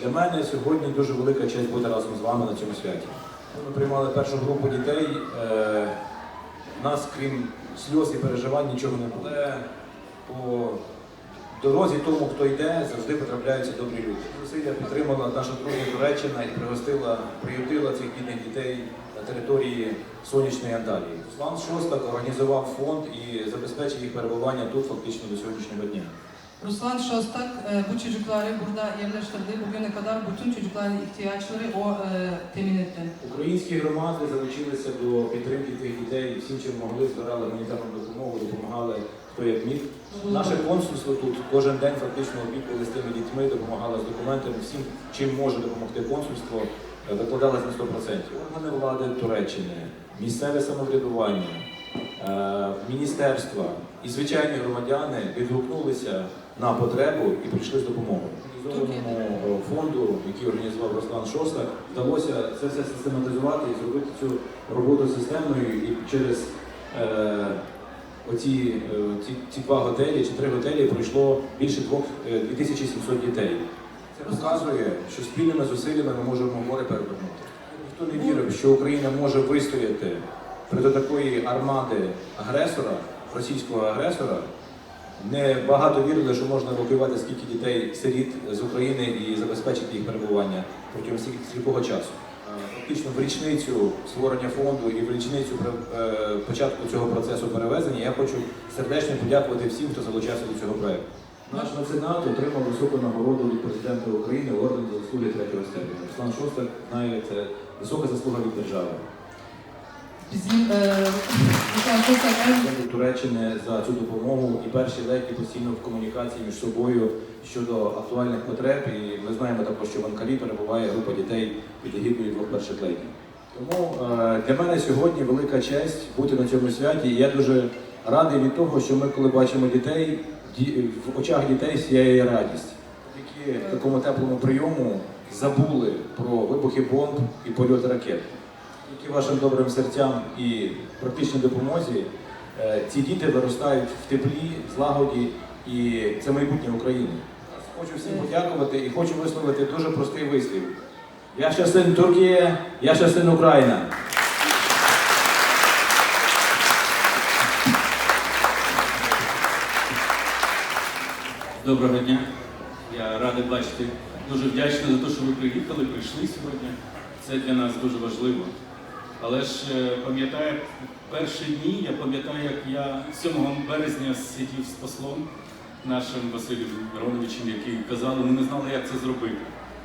Для мене сьогодні дуже велика честь бути разом з вами на цьому святі. Ми приймали першу групу дітей. Е, в нас, крім сльоз і переживань, нічого не було. По дорозі тому, хто йде, завжди потрапляються добрі люди. Зусилля підтримала наша друга Туреччина і пригостила, приютила цих бідних дітей на території сонячної Анталії. Руслан Шостак організував фонд і забезпечив їх перебування тут фактично до сьогоднішнього dня. Ruslan Şostak bu çocukları burada yerleştirdi. Bugüne kadar bütün çocukların ihtiyaçları o e, temin etti. Українські громади залучилися до підтримки тих дітей, всім чим могли, збирали гуманітарну допомогу, допомагали хто як міг. Наше консульство тут кожен день фактично опікували з тими дітьми, допомагали з документами, всім, чим може допомогти консульство, е, викладалось на 100%. Органи влади Туреччини, місцеве самоврядування, е, міністерства і звичайні громадяни відгукнулися на потребу і прийшли з допомогою. Організованому фонду, який організував Руслан Шостак, вдалося це все систематизувати і зробити цю роботу системною і через е, оці е, ці, ці два готелі чи три готелі пройшло більше двох е, 2700 дітей. Це показує, що спільними зусиллями ми можемо море перевернути. Ніхто не вірив, що Україна може вистояти проти такої армади агресора, російського агресора. Не багато вірили, що можна евакуювати скільки дітей сиріт з України і забезпечити їх перебування протягом стілького часу. Е, Фактично в річницю створення фонду і в річницю е, початку цього процесу перевезення я хочу сердечно подякувати всім, хто залучався до цього проекту. Наш меценат отримав високу нагороду від президента України орден за заслуги третього степеня. Руслан Шостак знає, це висока заслуга від держави. Bizim e, Ruslan Şostak en Президент Туреччини за цю допомогу і перші леді постійно в комунікації між собою щодо актуальних потреб. І ми знаємо також, що в Анкарі перебуває група дітей під егідою двох перших леді. Тому е, для мене сьогодні велика честь бути на цьому святі. Я дуже радий від того, що ми, коли бачимо дітей, в очах дітей сіяє радість. Які в такому теплому прийому забули про вибухи бомб і польоти ракет. Які вашим добрим серцям і практичній допомозі е, ці діти виростають в теплі, злагоді, і це майбутнє України. Хочу всім подякувати і хочу висловити дуже простий вислів. Я ще син Турція, я ще син Україна. Доброго дня. Я радий бачити. Дуже вдячний за те, що ви приїхали, прийшли сьогодні. Це для нас дуже важливо. Але ж е, пам'ятаю, перші дні, я пам'ятаю, як я 7 березня сидів з послом нашим Василем Мироновичем, який казали, ми не знали, як це зробити.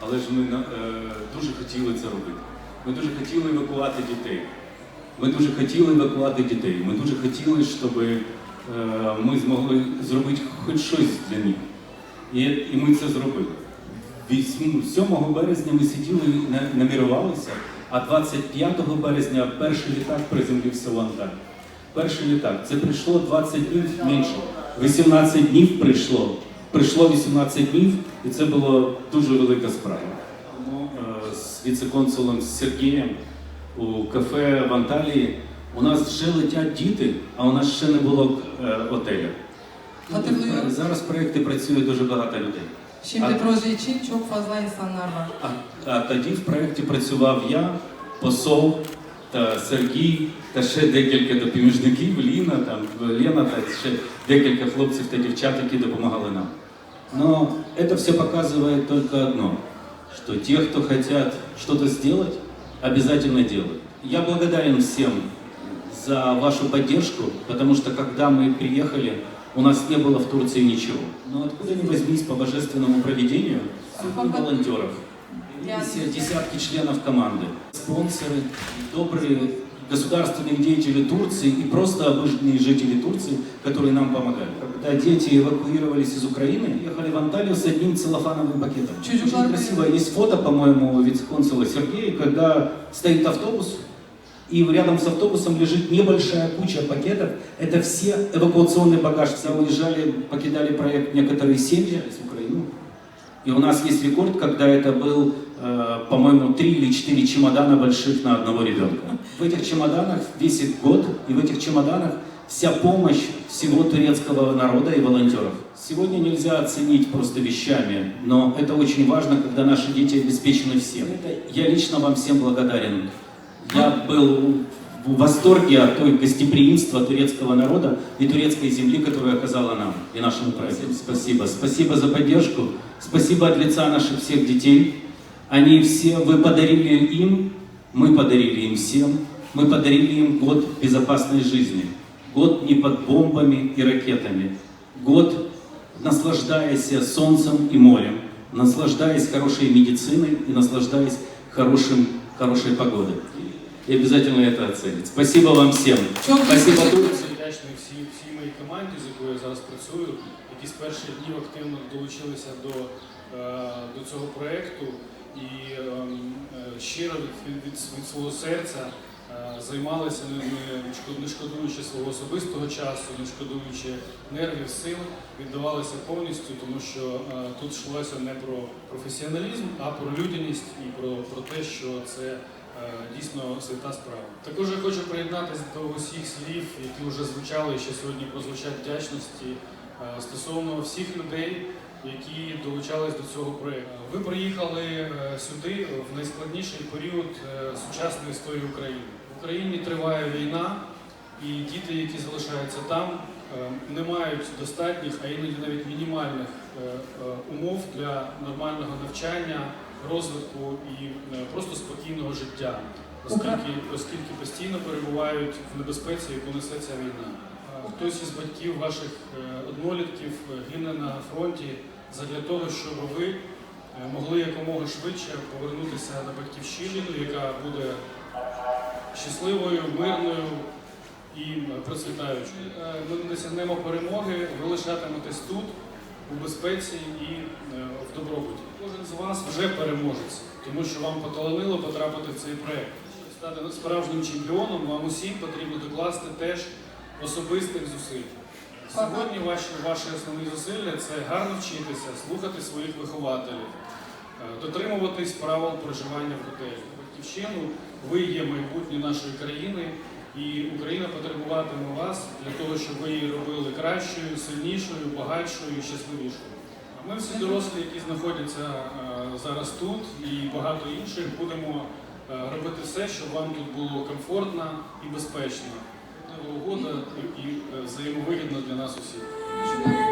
Але ж ми е, дуже хотіли це робити. Ми дуже хотіли евакувати дітей. Ми дуже хотіли евакувати дітей. Ми дуже хотіли, щоб е, ми змогли зробити хоч щось для них. І, і ми це зробили. Вісім- 7 березня ми сиділи намірувалися, а 25 березня перший літак приземлився в Анталії. Перший літак. Це прийшло 20 днів менше. 18 днів прийшло. Прийшло 18 днів, і це була дуже велика справа. Е, з віце-консулом Сергієм у кафе в Анталії у нас вже летять діти, а у нас ще не було е, готеля. Hatırlıyorum. Зараз в проєкті працює дуже багато людей. Şimdi А- proje için çok fazla insanlar var. А, а тоді в проєкті працював я, посол та Сергій, та ще декілька допоміжників, Ліна, там, Лена та ще декілька хлопців та дівчат, які допомагали нам. Но это все показывает только одно, что те, кто хотят что-то сделать, обязательно делают. Я благодарен всем за вашу поддержку, потому что когда мы приехали, у нас не было в Турции ничего. Но откуда ни возьмись по божественному проведению, сотни волонтеров, десятки членов команды, спонсоры, добрые государственные деятели Турции и просто обычные жители Турции, которые нам помогали. Когда дети эвакуировались из Украины, ехали в Анталию с одним целлофановым пакетом. Очень красиво. Есть фото, по-моему, вице-консула Сергея, когда стоит автобус, и рядом с автобусом лежит небольшая куча пакетов. Это все эвакуационный багаж. Все уезжали, покидали проект некоторые семьи из Украины. И у нас есть рекорд, когда это был, э, по-моему, три или четыре чемодана больших на одного ребенка. В этих чемоданах весит год, и в этих чемоданах вся помощь всего турецкого народа и волонтеров. Сегодня нельзя оценить просто вещами, но это очень важно, когда наши дети обеспечены всем. Это я лично вам всем благодарен. Я был в восторге от той гостеприимства турецкого народа и турецкой земли, которую оказала нам и нашему правительству. Спасибо. Спасибо за поддержку. Спасибо от лица наших всех детей. Они все, вы подарили им, мы подарили им всем, мы подарили им год безопасной жизни. Год не под бомбами и ракетами. Год, наслаждаясь солнцем и морем, наслаждаясь хорошей медициной и наслаждаясь хорошим, хорошей погодой. И обязательно это оценить. Спасибо вам всем. Спасибо Турции. Дуже вдячний всій, всій моїй команді, з якою я зараз працюю, які з перших днів активно долучилися до, е, до цього проєкту і ем, е, щиро від, від, від свого серця е, займалися, не, не шкодуючи свого особистого часу, не шкодуючи нервів, сил, віддавалися повністю, тому що тут йшлося не про професіоналізм, а про людяність і про, про те, що це дійсно свята справа. Також я хочу приєднатися до усіх слів, які вже звучали і ще сьогодні прозвучать вдячності е, стосовно всіх людей, які долучались до цього проєкту. Ви приїхали е, сюди в найскладніший період е, сучасної історії України. В Україні триває війна, і діти, які залишаються там, е, не мають достатніх, а іноді навіть мінімальних е, е, умов для нормального навчання, розвитку і е, просто спокійного життя, оскільки, оскільки постійно перебувають в небезпеці, яку несе ця війна. Хтось із батьків ваших е, однолітків гине на фронті задля того, щоб ви е, могли якомога швидше повернутися на батьківщину, яка буде щасливою, мирною і процвітаючою. Ми не досягнемо перемоги, ви лишатиметесь тут, у безпеці і е, в добробуті. Кожен з вас вже переможець, тому що вам поталанило потрапити в цей проект. Щоб стати справжнім чемпіоном, вам усім потрібно докласти теж особистих зусиль. Сьогодні ваші, ваші основні зусилля це гарно вчитися, слухати своїх вихователів, е, дотримуватись правил проживання в готелі. Батьківщину ви є майбутнє нашої країни, і Україна потребуватиме вас для того, щоб ви її робили кращою, сильнішою, багатшою і щасливішою. А ми всі дорослі, які знаходяться е, зараз тут, і багато інших, будемо е, робити все, щоб вам тут було комфортно і безпечно. Угода і, е, взаємовигідно для нас усіх.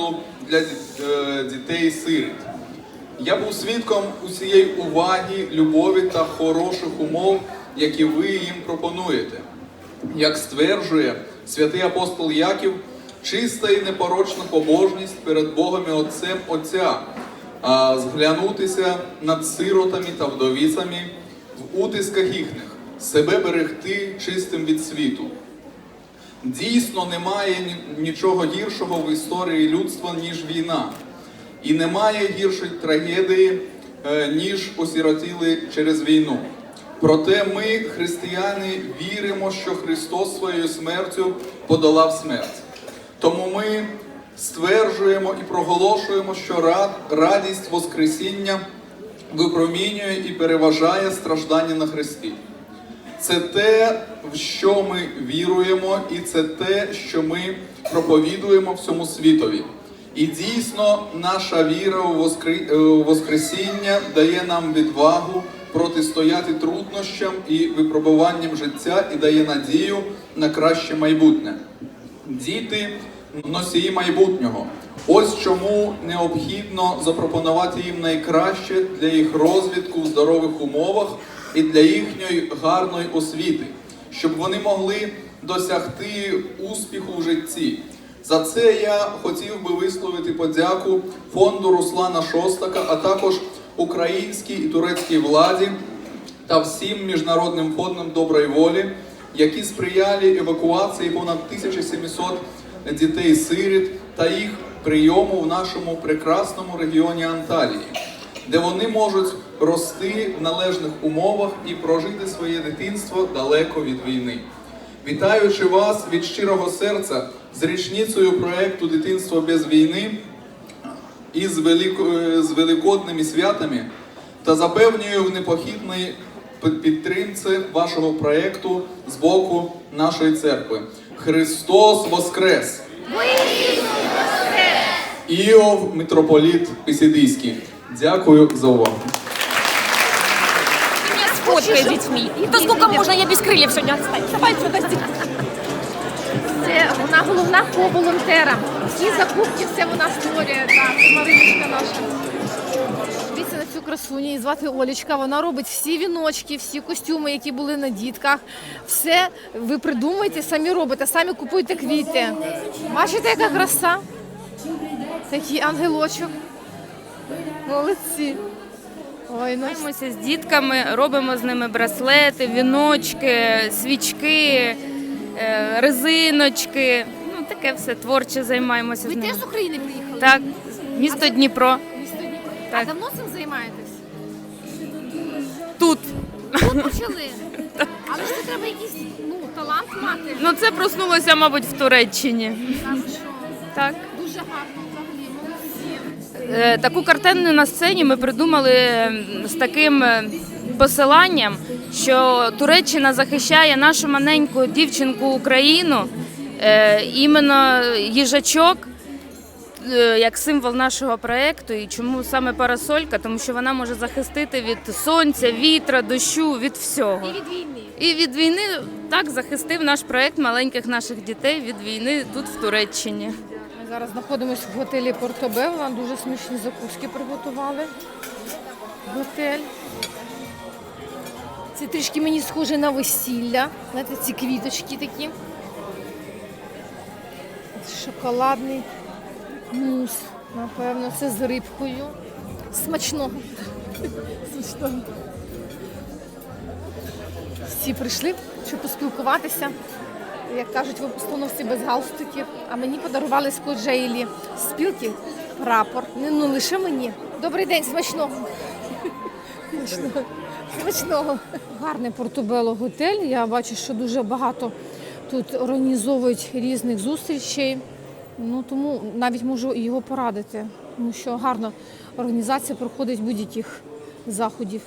Трапезу для е, дітей сиріт. Я був свідком усієї уваги, любові та хороших умов, які ви їм пропонуєте. Як стверджує святий апостол Яків, чиста і непорочна побожність перед Богом і Отцем Отця, а зглянутися над сиротами та вдовицями в утисках їхніх, себе берегти чистим від світу. Дійсно немає нічого гіршого в історії людства, ніж війна. І немає гіршої трагедії, е, ніж осіротіли через війну. Проте ми, християни, віримо, що Христос своєю смертю подолав смерть. Тому ми стверджуємо і проголошуємо, що радість Воскресіння випромінює і переважає страждання на Христі. Це те, в що ми віруємо, і це те, що ми проповідуємо всьому світові. І дійсно, наша віра у е, Воскресіння дає нам відвагу протистояти труднощам і випробуванням життя і дає надію на краще майбутнє. Діти носії майбутнього. Ось чому необхідно запропонувати їм найкраще для їх розвитку в здорових умовах і для їхньої гарної освіти, щоб вони могли досягти успіху в житті. За це я хотів би висловити подяку фонду Руслана Шостака, а також українській і турецькій владі та всім міжнародним фондам доброї волі, які сприяли евакуації понад 1700 дітей-сиріт та їх прийому в нашому прекрасному регіоні Анталії, де вони можуть рости в належних умовах і прожити своє дитинство далеко від війни. Вітаючи вас від щирого серця з річницею проекту Дитинство без війни і з, велико- з великодними святами та запевнюю в непохідній підтримці вашого проекту з боку нашої церкви. Христос Воскрес! Іов митрополіт Писідийський. Дякую за увагу. Сфоткай с детьми. Да сколько можно, я без крыльев сегодня оставить. Давай сюда, Це вона головна по волонтерам. Всі закупки, все вона створює. Так, це Мариночка наша. Дивіться на цю красуню, її звати Олічка. Вона робить всі віночки, всі костюми, які були на дітках. Все ви придумуєте, самі робите, самі купуєте квіти. Бачите, яка краса? Такий ангелочок. Молодці. Ой, ну Займаємося з дітками, робимо з ними браслети, віночки, свічки, е, резиночки. Ну, таке все творче займаємося ви з ними. теж з України приїхали? Так, місто Дніпро. Місто Дніпро. А Так. давно цим займаєтесь? Тут. Тут почали. мати. Ну це проснулося, мабуть, в Туреччині. Так. Взагалі, молодці. Е, Таку картину на сцені ми придумали з таким е, посиланням, що Туреччина захищає нашу маленьку дівчинку Україну, е, іменно їжачок. е, Як символ нашого проєкту, і чому саме парасолька? Тому що вона може захистити від сонця, вітра, дощу, від всього. І від війни. І від війни так захистив наш проєкт маленьких наших дітей від війни тут в Туреччині. Зараз знаходимося в готелі Портобел. Нам дуже смачні закуски приготували. Готель. Це трішки мені схоже на весілля. Знаєте, ці квіточки такі. Шоколадний мус. Напевно, це з рибкою. Смачного. Смачного. Всі прийшли, щоб поспілкуватися. Як кажуть, в постановці без галстуків. А мені подарували з спілки прапор. Ну лише мені. Добрий день, смачного. Смачного. Смачного. Гарний Портобело готель. Я бачу, що дуже багато тут організовують різних зустрічей. Ну тому навіть можу його порадити, тому що гарна організація проходить будь-яких заходів.